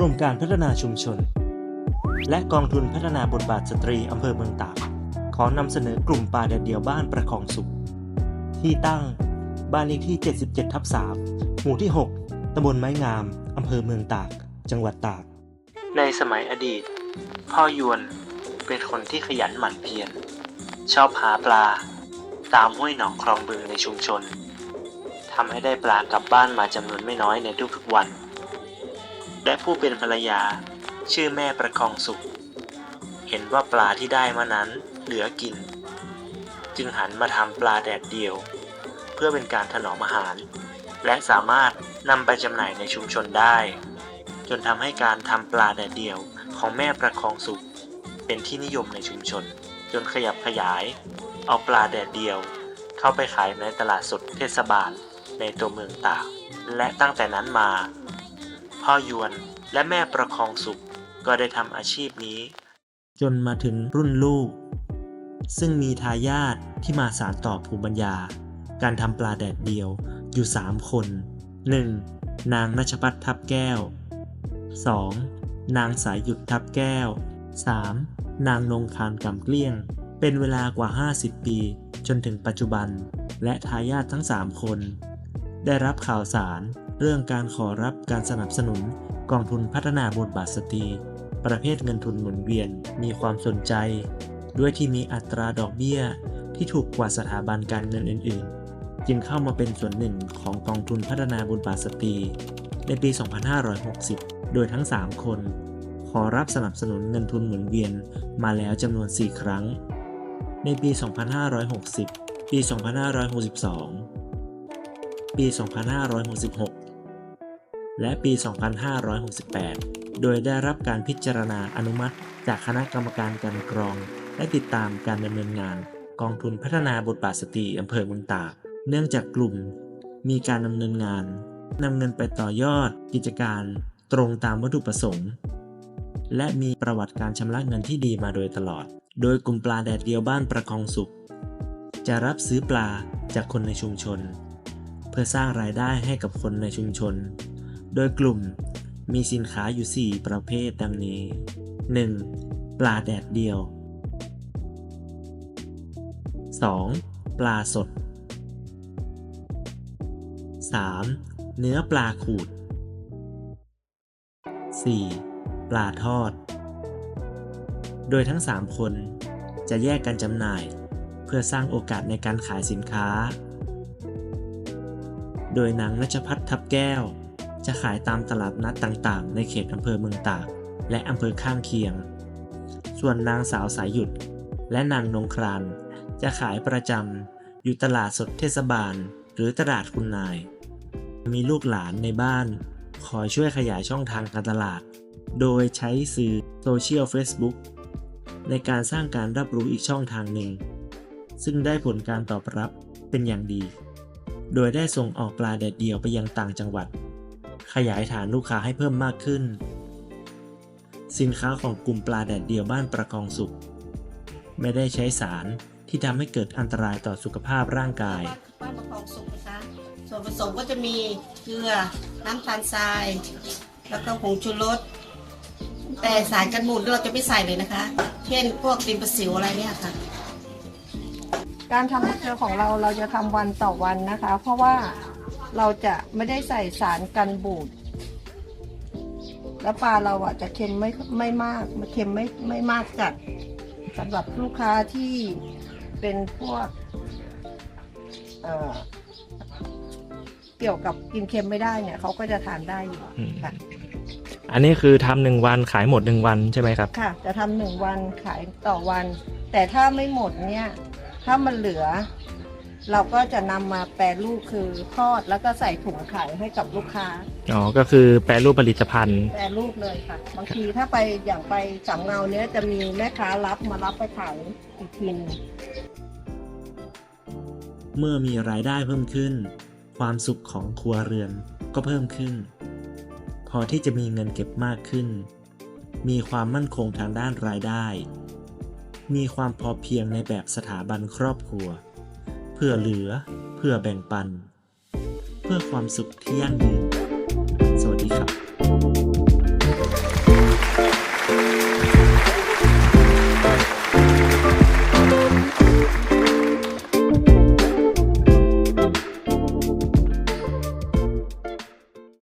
กรมการพัฒนาชุมชน และกองทุนพัฒนาบทบาทสตรีอำเภอเมืองตากขอนำเสนอกลุ่มป่าแดดเดียวบ้านประคองสุข ที่ตั้งบ้านเลขที่ 77 ทับ 3 หมู่ที่ 6 ตำบลไม้งาม อำเภอเมืองตาก จังหวัดตาก ในสมัยอดีต พ่อยวนเป็นคนที่ขยันหมั่นเพียร ชอบหาปลา ตามห้วยหนองคลองบึงในชุมชน ทำให้ได้ปลากลับบ้านมาจำนวนไม่น้อยในทุกๆวัน และผู้เป็นภรรยา ชื่อแม่ประคองสุข เห็นว่าปลาที่ได้มานั้นเหลือกิน จึงหันมาทำปลาแดดเดียว เพื่อเป็นการถนอมอาหาร และสามารถนำไปจำหน่ายในชุมชนได้ จนทำให้การทำปลาแดดเดียวของแม่ประคองสุข เป็นที่นิยมในชุมชน จนขยับขยาย เอาปลาแดดเดียว เข้าไปขายในตลาดสดเทศบาลในตัวเมืองตาก และตั้งแต่นั้นมา พ่อยวน และแม่ประคองสุข ก็ได้ทำอาชีพนี้ จนมาถึงรุ่นลูก ซึ่งมีทายาทที่มาสานต่อภูมิปัญญา การทำปลาแดดเดียวอยู่ 3 คน 1. นางนัชพัฒทับแก้ว 2. นางสายหยุดทับแก้ว 3. นางนงคานกำเกลี้ยง เป็นเวลากว่า 50 ปี จนถึงปัจจุบัน และทายาททั้ง 3 คน ได้รับข่าวสาร เรื่องการขอรับการสนับสนุนกองทุนพัฒนาบทบาทสตรี ประเภทเงินทุนหมุนเวียนมีความสนใจ ด้วยที่มีอัตราดอกเบี้ยที่ถูกกว่าสถาบันการเงินอื่น ๆ จึงเข้ามาเป็นส่วนหนึ่งของกองทุนพัฒนาบทบาทสตรี ในปี 2560 โดยทั้ง 3 คน ขอรับสนับสนุนเงินทุนหมุนเวียนมาแล้วจำนวน 4 ครั้ง ในปี 2560 ปี 2562 ปี 2566 และปี 2568 โดยได้รับการพิจารณาอนุมัติ จากคณะกรรมการการกรอง และติดตามการดำเนินงาน กองทุนพัฒนาบทบาทสตรีอำเภอเมืองตาก เนื่องจากกลุ่ม มีการดำเนินงานนำเงินไปต่อยอดกิจการตรงตามวัตถุประสงค์ และมีประวัติการชำระเงินที่ดีมาโดยตลอด โดยกลุ่มปลาแดดเดียวบ้านประคองสุข จะรับซื้อปลาจากคนในชุมชน เพื่อสร้างรายได้ให้กับคนในชุมชน โดยกลุ่มมีสินค้าอยู่ 4 ประเภทดังนี้ 1. ปลาแดดเดียว 2. ปลาสด 3. เนื้อปลาขูด 4. ปลาทอด โดยทั้ง 3 คนจะแยกกันจำหน่าย เพื่อสร้างโอกาสในการขายสินค้า โดยนางนัชพัฒน์ทับแก้ว จะขายตามตลาดนัดต่างๆ ในเขตอำเภอเมืองตาก และอำเภอข้างเคียง ส่วนนางสาวสายหยุด และนางนงครานจะขายประจำอยู่ตลาดสดเทศบาล หรือตลาดคุณนาย มีลูกหลานในบ้าน คอยช่วยขยายช่องทางการตลาด โดยใช้สื่อโซเชียล Facebook ในการสร้างการรับรู้อีกช่องทางหนึ่ง ซึ่งได้ผลการตอบรับเป็นอย่างดี โดยได้ส่งออกปลาแดดเดียวไปยังต่างจังหวัด ขยายฐานลูกค้าให้เพิ่มมากขึ้น สินค้าของกลุ่มปลาแดดเดียวบ้านประคองสุข ไม่ได้ใช้สารที่ทำให้เกิดอันตรายต่อสุขภาพร่างกาย บ้านประคองสุกนะคะ ส่วนผสมก็จะมีเกลือ น้ำตาลทราย แล้วก็ผงชูรส แต่สารกันบูดเราจะไม่ใส่เลยนะคะ เช่นพวกดินประสิวอะไรเนี่ยค่ะ การทำมะเขือของเราเราจะทำวันต่อวันนะคะ เพราะว่า เราจะไม่ได้ใส่สารกันบูด แล้วปลาเราอะจะเค็มไม่ไม่มากมันเค็มไม่ไม่มากจัดสำหรับลูกค้าที่เป็นพวกเอ่อเกี่ยวกับกินเค็มไม่ได้เนี่ยเขาก็จะทานได้อยู่อืม ค่ะ อันนี้คือทำหนึ่งวันขายหมดหนึ่งวันใช่ไหมครับ ค่ะจะทำหนึ่งวันขายต่อวัน แต่ถ้าไม่หมดเนี่ย ถ้ามันเหลือ เราก็จะนำมาแปรรูปคือทอดแล้วก็ใส่ถุงขายให้กับลูกค้า อ๋อก็คือแปรรูปผลิตภัณฑ์ แปรรูปเลยค่ะ บางทีถ้าไปอย่างไปสำเงาเนี้ยจะมีแม่ค้ารับมารับไปขายอีกทีหนึง เมื่อมีรายได้เพิ่มขึ้น ความสุขของครัวเรือนก็เพิ่มขึ้น พอที่จะมีเงินเก็บมากขึ้น มีความมั่นคงทางด้านรายได้ มีความพอเพียงในแบบสถาบันครอบครัว เพื่อเหลือ เพื่อแบ่งปัน เพื่อความสุขที่ยั่งยืน